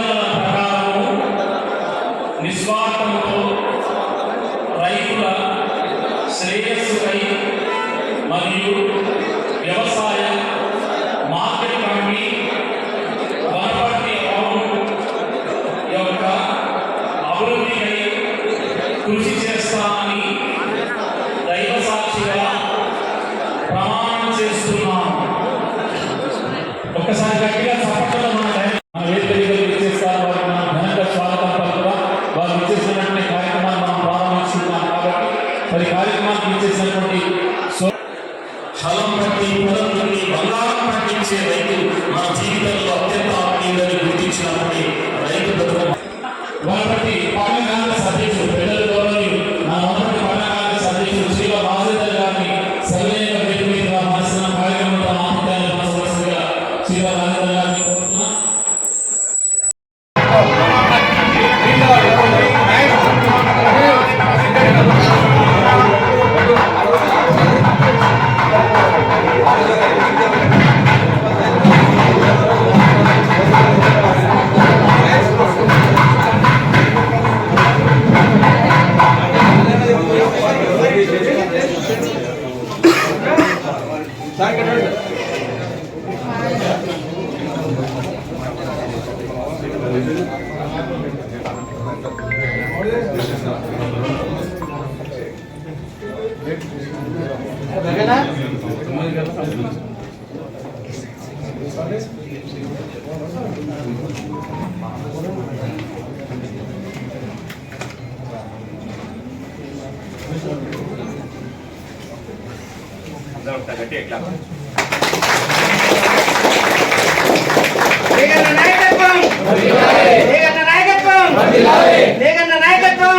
నిబంధనల ప్రకారము రైతుల శ్రేయస్సుపై మరియు వ్యవసాయం మరి కార్యక్రమానికి ఇచ్చేసినటువంటి ఫలం పట్టి పట్టి బంగారం పట్టించే రైతు మన జీవితంలో ఓకేనా లేగన్న నాయకత్వం లేగన్న నాయకత్వం లేగన్న నాయకత్వం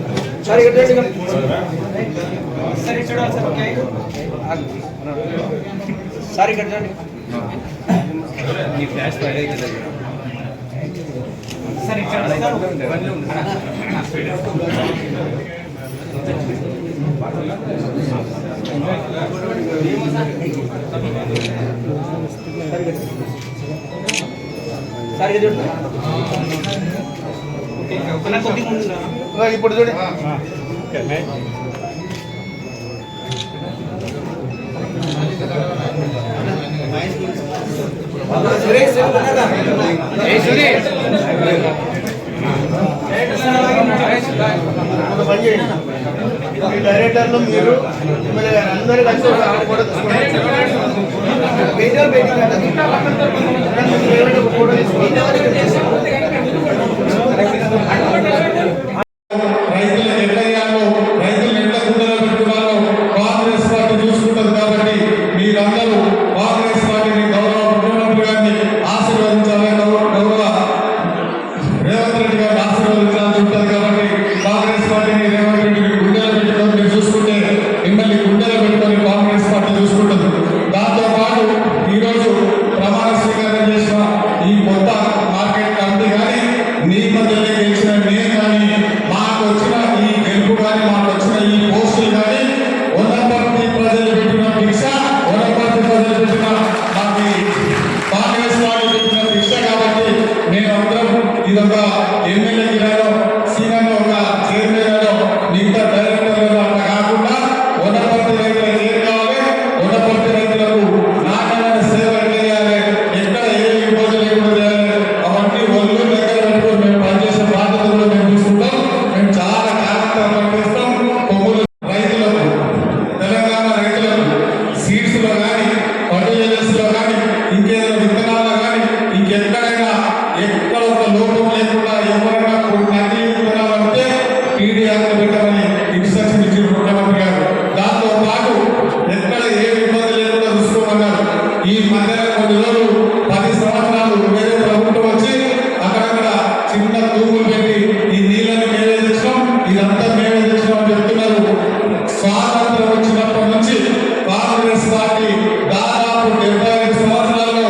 సార్ ఇక్కడ సార్ ఇక్కడ సార్ ఓకే సార్ ఇక్కడ చూడండి ఫ్లాష్ పడేది సార్ ఇక్కడ సార్ ఇక్కడ చూడండి ఇప్పుడు చూడు. డైరెక్టర్లు మీరు అందరూ కలిసి ఫోటో ఫోటో తీసుకోండి. Gracias. స్వాతంత్రం వచ్చినప్పటి నుంచి కాంగ్రెస్ పార్టీ దాదాపు డెబ్బై ఐదు సంవత్సరాల్లో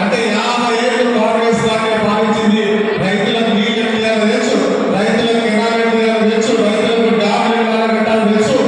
అంటే యాభై ఏళ్ళు కాంగ్రెస్ పార్టీ పాలించింది. రైతులకు నీళ్ళు ఎట్లా తెలుసు రైతులకు ఎనాలు ఎట్లా తెలుసు రైతులకు డ్యాములు ఎట్లా తెలుసు